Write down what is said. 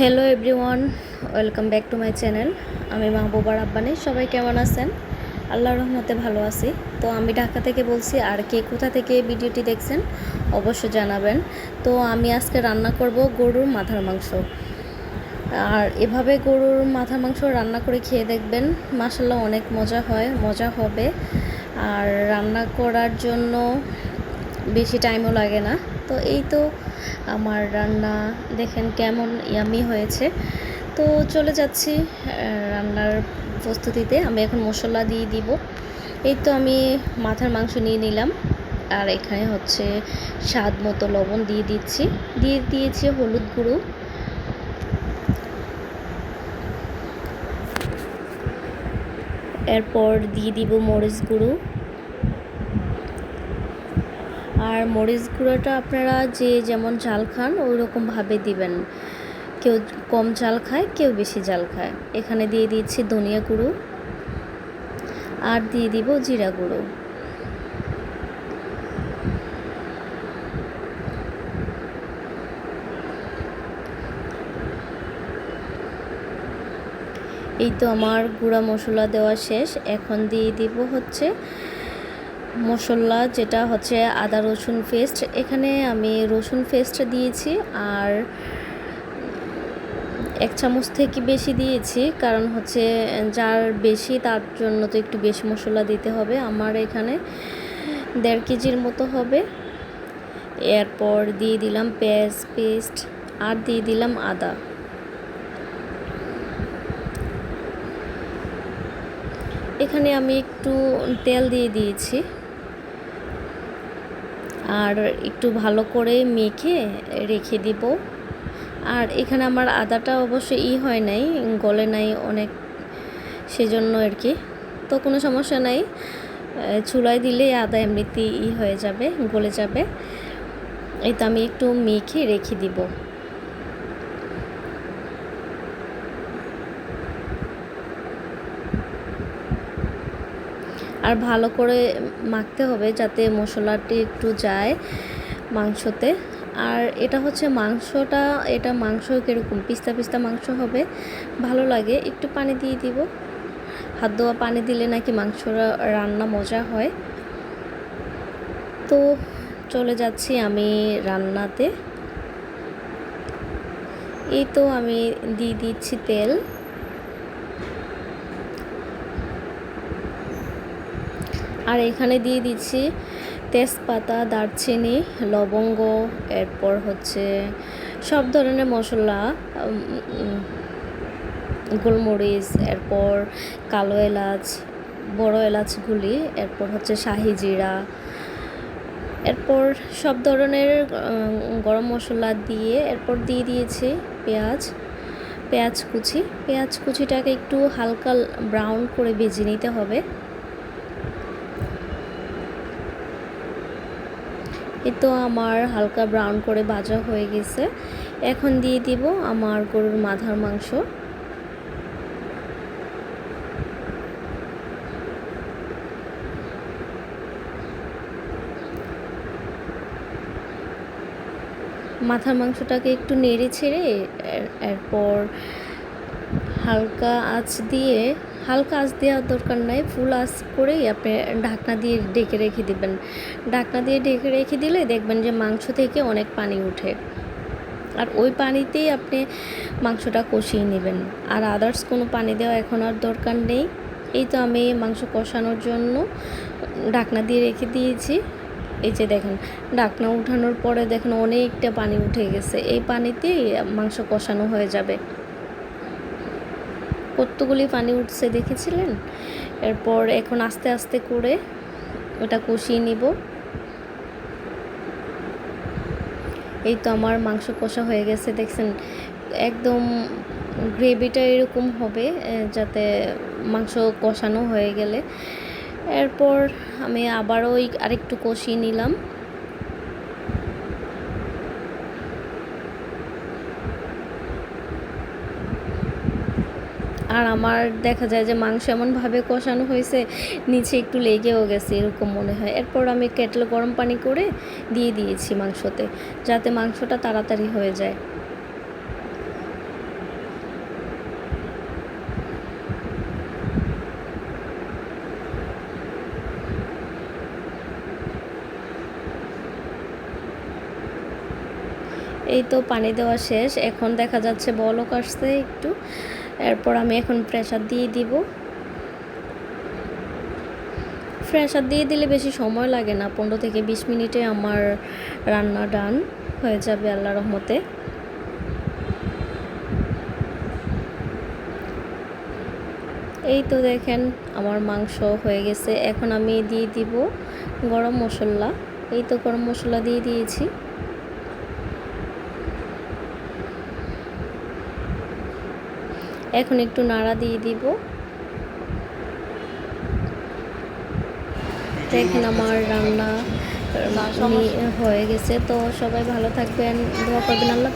Hello everyone welcome back to my channel আমি মাহবুবার আব্বানি সবাই কেমন আছেন? আল্লাহর রহমতে ভালো আছি। তো আমি ঢাকা থেকে বলছি, আর কে কোথা থেকে ভিডিওটি দেখছেন, অবশ্যই জানাবেন। তো আমি আজকে রান্না করব গরুর মাথার মাংস। আর এভাবে গরুর মাথার মাংস রান্না করে খেয়ে দেখবেন মাসাল্লাহ অনেক মজা হয়, মজা হবে। আর রান্না করার জন্য বেশি টাইমও লাগে না। তো এই তো আমার রান্না, দেখেন কেমন ইয়ামি হয়েছে। তো চলে যাচ্ছি রান্নার প্রস্তুতিতে। আমি এখন মশলা দিয়ে দিব। এই তো আমি মাথার মাংস নিয়ে নিলাম। আর এখানে হচ্ছে স্বাদ মতো লবণ দিয়ে দিচ্ছি। দিয়ে দিয়েছি হলুদ গুঁড়ো। এরপর দিয়ে দিব মরিচ গুঁড়ো। আর মরিচ গুঁড়োটা আপনারা যে যেমন ঝাল খান ওই রকমভাবে দিবেন। কেউ কম ঝাল খায়, কেউ বেশি ঝাল খায়। এখানে দিয়ে দিচ্ছি ধনিয়া গুঁড়ো আর দিয়ে দিব জিরা গুঁড়ো। এই তো আমার গুঁড়া মশলা দেওয়া শেষ। এখন দিয়ে দিব হচ্ছে মশলা যেটা হচ্ছে আদা রসুন পেস্ট এখানে আমি রসুন পেস্ট দিয়েছি আর এক চামচ থেকে বেশি দিয়েছি, কারণ হচ্ছে যার বেশি তার জন্য তো একটু বেশি মশলা দিতে হবে, আমার এখানে দেড় কেজির মতো হবে। এরপর দিয়ে দিলাম পেঁয়াজ পেস্ট আর দিয়ে দিলাম আদা। এখানে আমি একটু তেল দিয়ে দিয়েছি। আর একটু ভালো করে মেখে রেখে দিব। আর এখানে আমার আদাটা অবশ্য ই হয় নাই, গলে নাই অনেক, সেজন্য আর কি। তো কোনো সমস্যা নাই চুলায় দিলে আদা এমনিতেই ই হয়ে যাবে, গলে যাবে। এই তো আমি একটু মেখে রেখে দিব। আর ভালো করে মাখতে হবে যাতে মশলাটি একটু যায় মাংসতে। আর এটা হচ্ছে মাংসটা, এটা মাংস কীরকম? পিস্তা পিস্তা মাংস হবে, ভালো লাগে। একটু পানি দিয়ে দিব। হাত ধোয়া পানি দিলে নাকি মাংসটা রান্না মজা হয়। তো চলে যাচ্ছি আমি রান্নাতে। এই তো আমি দিয়ে দিচ্ছি তেল। আর এখানে দিয়ে দিচ্ছি তেজপাতা, দারচিনি, লবঙ্গ, এরপর হচ্ছে সব ধরনের মশলা গোলমরিচ, এরপর কালো এলাচ, বড় এলাচগুলি, এরপর হচ্ছে শাহি জিরা, এরপর সব ধরনের গরম মশলা দিয়ে এরপর দিয়ে দিয়েছি পেঁয়াজ পেঁয়াজ কুচি। পেঁয়াজ কুচিটাকে একটু হালকা ব্রাউন করে ভেজে নিতে হবে। এই তো আমার হালকা ব্রাউন করে ভাজা হয়ে গেছে। এখন দিয়ে দিব আমার গরুর মাথার মাংস। মাথার মাংসটাকে একটু নেড়ে ছেড়ে এরপর হালকা আঁচ দিয়ে, হালকা আঁচ দেওয়ার দরকার নাই, ফুল আঁচ করেই আপনি ঢাকনা দিয়ে ডেকে রেখে দিবেন। ঢাকনা দিয়ে ডেকে রেখে দিলে দেখবেন যে মাংস থেকে অনেক পানি উঠে। আর ওই পানিতেই আপনি মাংসটা কষিয়ে নেবেন। আর আদার্স কোনো পানি দেওয়া এখন আর দরকার নেই। এই তো আমি মাংস কষানোর জন্য ঢাকনা দিয়ে রেখে দিয়েছি। এই যে দেখেন, ঢাকনা উঠানোর পরে দেখেন অনেকটা পানি উঠে গেছে। এই পানিতেই মাংস কষানো হয়ে যাবে। কতগুলি পানি উঠছে, দেখেছিলেন? এরপর এখন আস্তে আস্তে করে ওটা কষিয়ে নিব। এই তো আমার মাংস কষা হয়ে গেছে, দেখছেন? একদম গ্রেভিটা এরকম হবে যাতে মাংস কষানো হয়ে গেলে। এরপর আমি আবারও ওই আরেকটু কষিয়ে নিলাম। আর আমার দেখা যায় যে মাংস এমনভাবে কষানো হয়েছে, নিচে একটু লেগেও গেছে এরকম মনে হয়। এরপর আমি কেটল গরম পানি করে দিয়ে দিয়েছি মাংসতে, যাতে মাংসটা তাড়াতাড়ি হয়ে যায়। এই তো পানি দেওয়া শেষ। এখন দেখা যাচ্ছে বলক আসছে একটু। এরপর আমি এখন প্রেশার দিয়ে দিব। প্রেশার দিয়ে দিলে বেশি সময় লাগে না, পনেরো থেকে বিশ মিনিটে আমার রান্না ডান হয়ে যাবে আল্লাহ রহমতে। এই তো দেখেন আমার মাংস হয়ে গেছে, এখন আমি দিয়ে দিব গরম মশলা। এই তো গরম মশলা দিয়ে দিয়েছি। এখন একটু নাড়া দিয়ে দিব দেখেন আমার রান্না হয়ে গেছে তো সবাই ভালো থাকবেন ধোয়া করবেন, আল্লাহ।